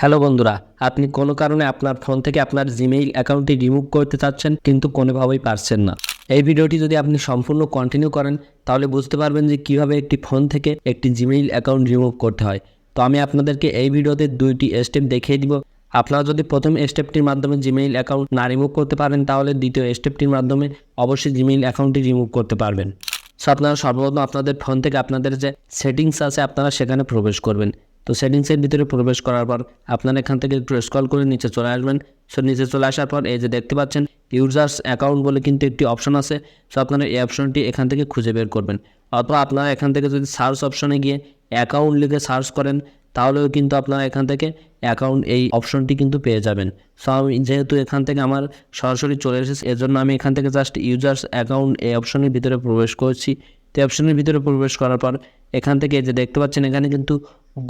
Hello বন্ধুরা, আপনি কোনো কারণে আপনার ফোন থেকে আপনার জিমেইল অ্যাকাউন্টটি রিমুভ করতে চাচ্ছেন কিন্তু কোনোভাবেই পারছেন না। এই ভিডিওটি যদি আপনি সম্পূর্ণ কন্টিনিউ করেন, তাহলে বুঝতে পারবেন যে কীভাবে একটি ফোন থেকে একটি জিমেইল অ্যাকাউন্ট রিমুভ করতে হয়। তো আমি আপনাদেরকে এই ভিডিওতে দুইটি স্টেপ দেখিয়ে দিব। আপনারা যদি প্রথম স্টেপটির মাধ্যমে জিমেইল অ্যাকাউন্ট না রিমুভ করতে পারেন, তাহলে দ্বিতীয় স্টেপটির মাধ্যমে অবশ্যই জিমেইল অ্যাকাউন্টটি রিমুভ করতে পারবেন। সো আপনারা সর্বপ্রথম আপনাদের ফোন থেকে আপনাদের যে সেটিংস আছে, আপনারা সেখানে প্রবেশ করবেন। তো সেটিংসের ভিতরে প্রবেশ করার পর আপনারা এখান থেকে একটু স্ক্রল করে নিচে চলে আসবেন। সো নিচে চলে আসার পর এই যে দেখতে পাচ্ছেন ইউজার্স অ্যাকাউন্ট বলে কিন্তু একটি অপশন আছে। সো আপনারা এই অপশনটি এখান থেকে খুঁজে বের করবেন। অথবা আপনারা এখান থেকে যদি সার্চ অপশনে গিয়ে অ্যাকাউন্ট লিখে সার্চ করেন, তাহলেও কিন্তু আপনারা এখান থেকে অ্যাকাউন্ট এই অপশনটি কিন্তু পেয়ে যাবেন। সো আমি যেহেতু এখান থেকে আমার সরাসরি চলে এসেছে, এজন্য আমি এখান থেকে জাস্ট ইউজার্স অ্যাকাউন্ট এই অপশনের ভিতরে প্রবেশ করছি। তো অপশনের ভিতরে প্রবেশ করার পর এখান থেকে যে দেখতে পাচ্ছেন, এখানে কিন্তু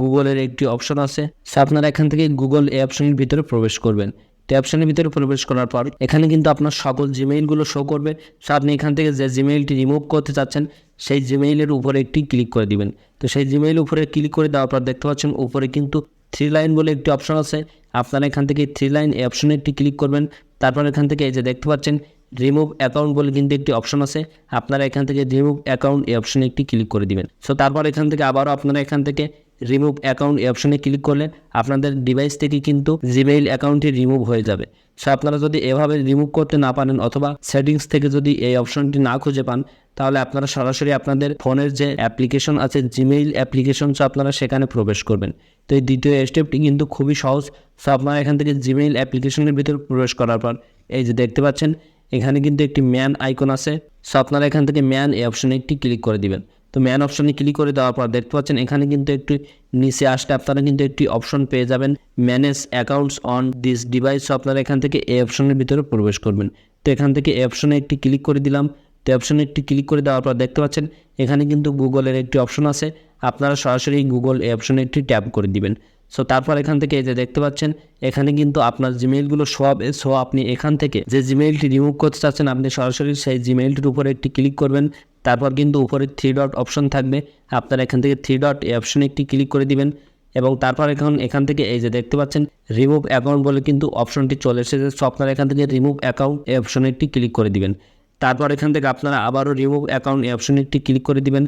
গুগলের একটি অপশন আছে। আপনারা এখান থেকে গুগল এই অপশনের ভিতরে প্রবেশ করবেন। তো অপশনের ভিতরে প্রবেশ করার পর এখানে কিন্তু আপনার সকল জিমেইলগুলো শো করবে। সো আপনি এখান থেকে যে জিমেইলটি রিমুভ করতে চাচ্ছেন, সেই জিমেইলের উপরে একটি ক্লিক করে দিবেন। তো সেই জিমেইল উপরে ক্লিক করে দেওয়ার পর দেখতে পাচ্ছেন উপরে কিন্তু থ্রি লাইন বলে একটি অপশন আছে। আপনারা এখান থেকে থ্রি লাইন এই অপশনে একটি ক্লিক করবেন। তারপর এখান থেকে এই যে দেখতে পাচ্ছেন রিমুভ অ্যাকাউন্ট বলে কিন্তু একটি অপশন আছে। আপনারা এখান থেকে রিমুভ অ্যাকাউন্ট এই অপশনে একটি ক্লিক করে দিবেন। সো তারপর এখান থেকে আবারও আপনারা এখান থেকে রিমুভ অ্যাকাউন্ট এই অপশনে ক্লিক করলে আপনাদের ডিভাইস থেকে কিন্তু জিমেইল অ্যাকাউন্টটি রিমুভ হয়ে যাবে। সো আপনারা যদি এভাবে রিমুভ করতে না পারেন অথবা সেটিংস থেকে যদি এই অপশনটি না খুঁজে পান, তাহলে আপনারা সরাসরি আপনাদের ফোনের যে অ্যাপ্লিকেশন আছে জিমেইল অ্যাপ্লিকেশন সো আপনারা সেখানে প্রবেশ করবেন। তো এই দ্বিতীয় স্টেপটি কিন্তু খুবই সহজ। সো আপনারা এখান থেকে জিমেইল অ্যাপ্লিকেশনের ভিতরে প্রবেশ করার পর, এই যে দেখতে পাচ্ছেন, এখানে কিন্তু একটি ম্যান আইকন আছে। সো আপনারা এখান থেকে ম্যান এই অপশনে একটি ক্লিক করে দিবেন। তো ম্যান অপশনে ক্লিক করে দেওয়ার পর দেখতে পাচ্ছেন এখানে কিন্তু একটি নিচে আসলে আপনারা কিন্তু একটি অপশন পেয়ে যাবেন manage accounts on this device আপনারা এখান থেকে এই অপশনের ভিতরে প্রবেশ করবেন। তো এখান থেকে এই অপশনে একটি ক্লিক করে দিলাম। তো অপশনে একটি ক্লিক করে দেওয়ার পর দেখতে পাচ্ছেন এখানে কিন্তু গুগলের একটি অপশন আছে। আপনারা সরাসরি গুগল এই অপশনে একটি ট্যাপ করে দিবেন। সো তারপর এখান থেকে এই যে দেখতে পাচ্ছেন, এখানে কিন্তু আপনার জিমেইলগুলো সব সো আপনি এখান থেকে যে জিমেইলটি রিমুভ করতে চাচ্ছেন, আপনি সরাসরি সেই জিমেইলটির উপরে একটি ক্লিক করবেন। তারপর কিন্তু উপরে থ্রি ডট অপশন থাকবে। আপনারা এখান থেকে থ্রি ডট এই অপশনে একটি ক্লিক করে দিবেন এবং তারপর এখন এখান থেকে এই যে দেখতে পাচ্ছেন রিমুভ অ্যাকাউন্ট বলে কিন্তু অপশনটি চলে এসেছে। সো আপনারা এখান থেকে রিমুভ অ্যাকাউন্ট এই অপশনে একটি ক্লিক করে দিবেন। তারপর এখান থেকে আপনারা আবারও রিমুভ অ্যাকাউন্ট এই অপশনে একটি ক্লিক করে দিবেন।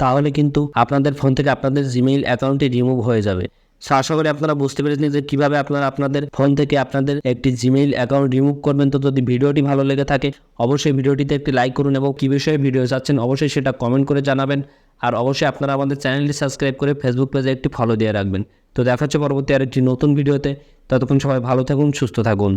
তাহলে কিন্তু আপনাদের ফোন থেকে আপনাদের জিমেইল অ্যাকাউন্টটি রিমুভ হয়ে যাবে। সো আশা করি আপনারা বুঝতে পেরেছেন যে কীভাবে আপনারা আপনাদের ফোন থেকে আপনাদের একটি জিমেইল অ্যাকাউন্ট রিমুভ করবেন। তো যদি ভিডিওটি ভালো লেগে থাকে, অবশ্যই ভিডিওটিতে একটি লাইক করুন এবং কী বিষয়ে ভিডিও চাচ্ছেন অবশ্যই সেটা কমেন্ট করে জানাবেন। আর অবশ্যই আপনারা আমাদের চ্যানেলটি সাবস্ক্রাইব করে ফেসবুক পেজে একটি ফলো দিয়ে রাখবেন। তো দেখা হচ্ছে পরবর্তী আর একটি নতুন ভিডিওতে। ততক্ষণ সবাই ভালো থাকুন, সুস্থ থাকুন।